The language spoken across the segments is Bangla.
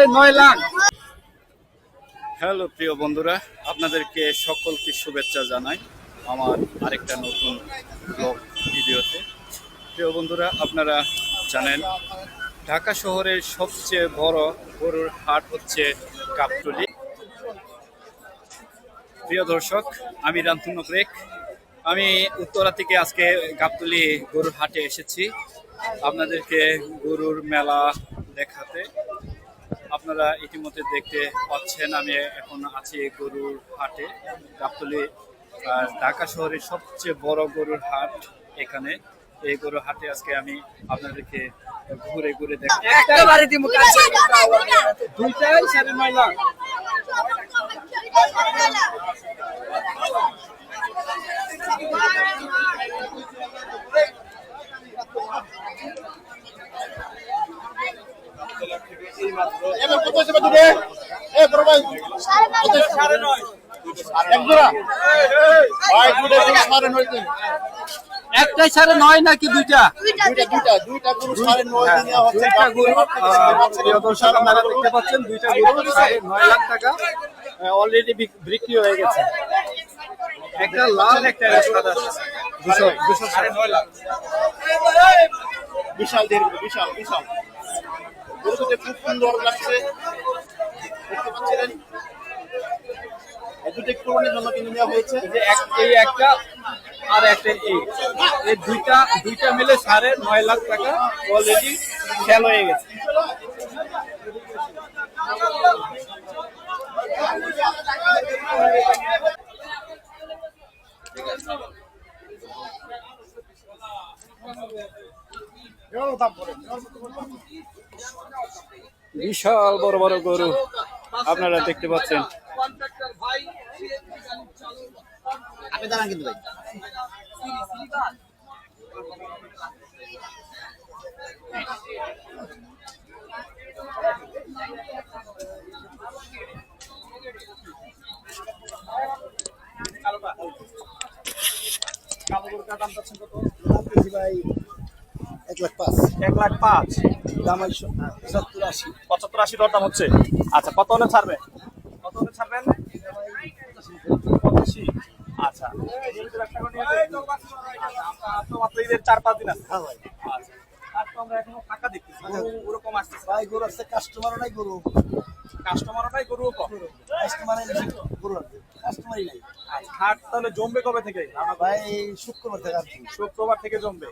সাড়ে নয় লাখ। হ্যালো, প্রিয় বন্ধুরা, আপনাদেরকে সকলকে শুভেচ্ছা জানাই আমার আরেকটা নতুন ব্লগ ভিডিওতে। প্রিয় বন্ধুরা, আপনারা জানেন, ঢাকা শহরের সবচেয়ে বড় গরুর হাট হচ্ছে গাবতলি প্রিয় দর্শক, আমি রামতুন রেখ আমি উত্তরা থেকে আজকে গাবতলি গরুর হাটে এসেছি। আপনাদেরকে গরুর মেলা দেখাতে আপনারা ইতিমধ্যে দেখতে পাচ্ছেন আমি এখন আছি গরুর হাটে। গাবতলি আর ঢাকা শহরের সবচেয়ে বড় গরুর হাট এখানে। এই গরুর হাটে আজকে আমি আপনাদেরকে ঘুরে ঘুরে দেখ একেবারে দিমু দুইটাই সাড়ে নয় লাখ। একটাই সাড়ে নয় নাকি দুইটা আপনারা দেখতে পাচ্ছেন দুইটা গরু সাড়ে নয় লাখ টাকা অলরেডি বিক্রি হয়ে গেছে একটা লাল একটা সাদা দুশো সাড়ে নয় লাখ বিশাল বিশাল, বিশাল। খুব সুন্দর লাগছে। দেখতে পাচ্ছিলেন? নেওয়া হয়েছে। যে এক- এই একটা আর একটা এই দুইটা দুইটা মিলে সাড়ে নয় লাখ টাকা অলরেডি খেল হয়ে গেছে বিশাল বড় বড় গরু আপনারা দেখতে পাচ্ছেন। আপনি দাঁড়ান কিন্তু ভাই। এক লাখ পাঁচ। এক লাখ পাঁচ। দাম হইছে সত্তর আশি। পঁচাত্তর আশি দরদাম হচ্ছে। আচ্ছা কত হলে ছাড়বে? কত হলে ছাড়বেন? পঁচাশি। আচ্ছা। তো মাত্র ঈদের চার পাঁচ দিন আছে। হ্যাঁ ভাই। আচ্ছা। আর তো আমরা এখনও ফাঁকা দেখতেছি ওরকম আসতেছে। ভাই গরু আছে কাস্টমারও নাই গরু কাস্টমারও নাই কম। কাস্টমারই বেশি গরু কাস্টমারই নাই। হাট তাহলে জমবে কবে থেকে? ভাই শুক্রবার থেকে শুক্রবার থেকে জমবে।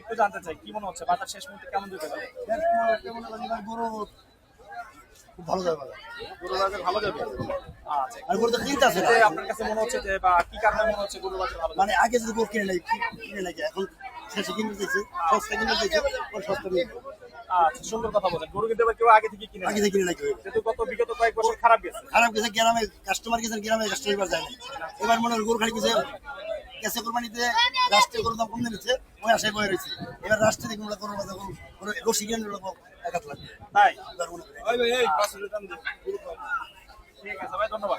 একটু জানতে চাই কি মনে হচ্ছে? বাজার শেষ মুহূর্তে কেমন দিতে পারে গরু খুব ভালো যাবে। গরু বাজার ভালো যাবে? আচ্ছা। আর গরু তো কিনতে আছে আপনার কাছে মনে হচ্ছে যে বা কি কারণে মনে হচ্ছে গরু বাজার ভালো মানে আগে যদি গরু কিনে নাই কিনে নাই এখন শেষে কিনে দিয়েছে সস্তা কিনে দিয়েছে সস্তা নিয়ে আচ্ছা সুন্দর কথা বলেন। গরু কিন্তু কেউ আগে থেকে কিনে আগে। থেকে কিনে নাই কেউ। যেহেতু গত বিগত কয়েক বছর খারাপ গেছে। খারাপ গেছে গ্রামে কাস্টমার গেছেন গ্রামে কাস্টমার যায় এবার মনে হয় গরু খালি গেছে কেসে কোরবানিতে রাষ্ট্রীয় গরুর দাম কম দিয়েছে ওই আশায় বয়ে রয়েছে। এবার রাষ্ট্রীয় দিকে গরুর বাজার গরু গরু রসি কিনে নিল এক হাত লাগবে। তাই? এবার মনে করে ঠিক আছে ভাই ধন্যবাদ।